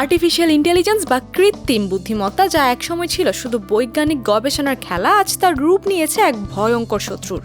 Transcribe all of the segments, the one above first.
Artificial intelligence বা কৃত্রিম বুদ্ধিমত্তা যা একসময় ছিল শুধু বৈজ্ঞানিক গবেষণার খেলা, আজ তার রূপ নিয়েছে এক ভয়ঙ্কর শত্রুর।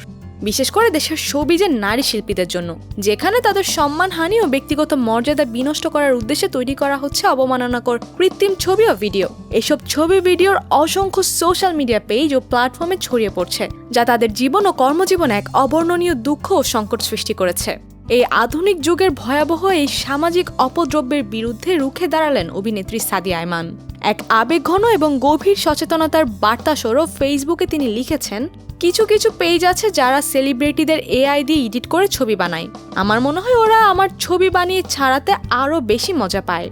বিশেষ করে দেশের সবিজের নারী শিল্পীদের জন্য, যেখানে তাদের সম্মানহানি ও ব্যক্তিগত মর্যাদা বিনষ্ট করার উদ্দেশ্যে তৈরি করা হচ্ছে অবমাননাকর কৃত্রিম ছবি ও ভিডিও। এসব ছবি, ভিডিওর অসংখ্য সোশ্যাল মিডিয়া পেজ ও প্ল্যাটফর্মে ছড়িয়ে পড়ছে, যা তাদের জীবন ও কর্মজীবনে এক অবর্ণনীয় দুঃখ ও সংকট সৃষ্টি করেছে। এই আধুনিক যুগের ভয়াবহ এই সামাজিক অপদ্রব্যের বিরুদ্ধে রুখে দাঁড়ালেন অভিনেত্রী সাদিয়া আয়মান। এক আবেগঘন এবং গভীর সচেতনতার বার্তা স্বরূপ ফেসবুকে তিনি লিখেছেন, কিছু কিছু পেজ আছে যারা সেলিব্রিটিদের এআই দিয়ে এডিট করে ছবি বানায়। আমার মনে হয় ওরা আমার ছবি বানিয়ে ছাড়াতে আরও বেশি মজা পায়।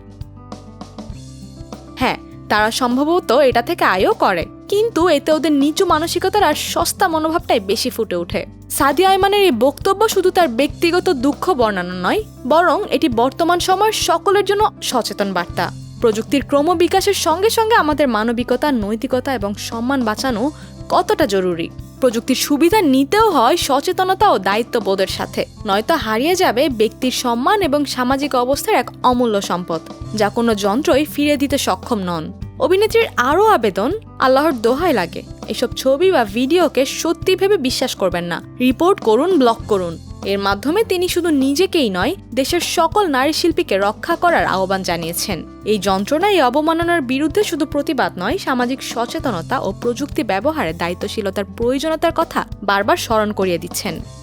হ্যাঁ তারা সম্ভবত এটা থেকে আয়ও করে। কিন্তু এতে ওদের নিচু মানসিকতার আর সস্তা মনোভাবটাই বেশি ফুটে ওঠে। সাদিয়া আইমানের এই বক্তব্য শুধু তার ব্যক্তিগত দুঃখ বর্ণনা নয়, বরং এটি বর্তমান সময়ের সকলের জন্য সচেতন বার্তা। প্রযুক্তির ক্রমবিকাশের সঙ্গে সঙ্গে আমাদের মানবিকতা, নৈতিকতা এবং সম্মান বাঁচানো কতটা জরুরি? প্রযুক্তির সুবিধা নিতেও হয় সচেতনতা ও দায়িত্ববোধের সাথে। নয়তো হারিয়ে যাবে ব্যক্তির সম্মান এবং সামাজিক অবস্থার এক অমূল্য সম্পদ, যা কোনো যন্ত্রই ফিরে দিতে সক্ষম নন। অভিনেত্রীর আরও আবেদন, আল্লাহর দোহাই লাগে। এসব ছবি বা ভিডিওকে সত্যি ভেবে বিশ্বাস করবেন না। রিপোর্ট করুন ব্লক করুন। এর মাধ্যমে তিনি শুধু নিজেকেই নয়, দেশের সকল নারী শিল্পীকে রক্ষা করার আহ্বান জানিয়েছেন। এই যন্ত্রণা এই অবমাননার বিরুদ্ধে শুধু প্রতিবাদ নয়, সামাজিক সচেতনতা ও প্রযুক্তি ব্যবহারে দায়িত্বশীলতার প্রয়োজনীয়তার কথা বারবার স্মরণ করিয়ে দিচ্ছেন।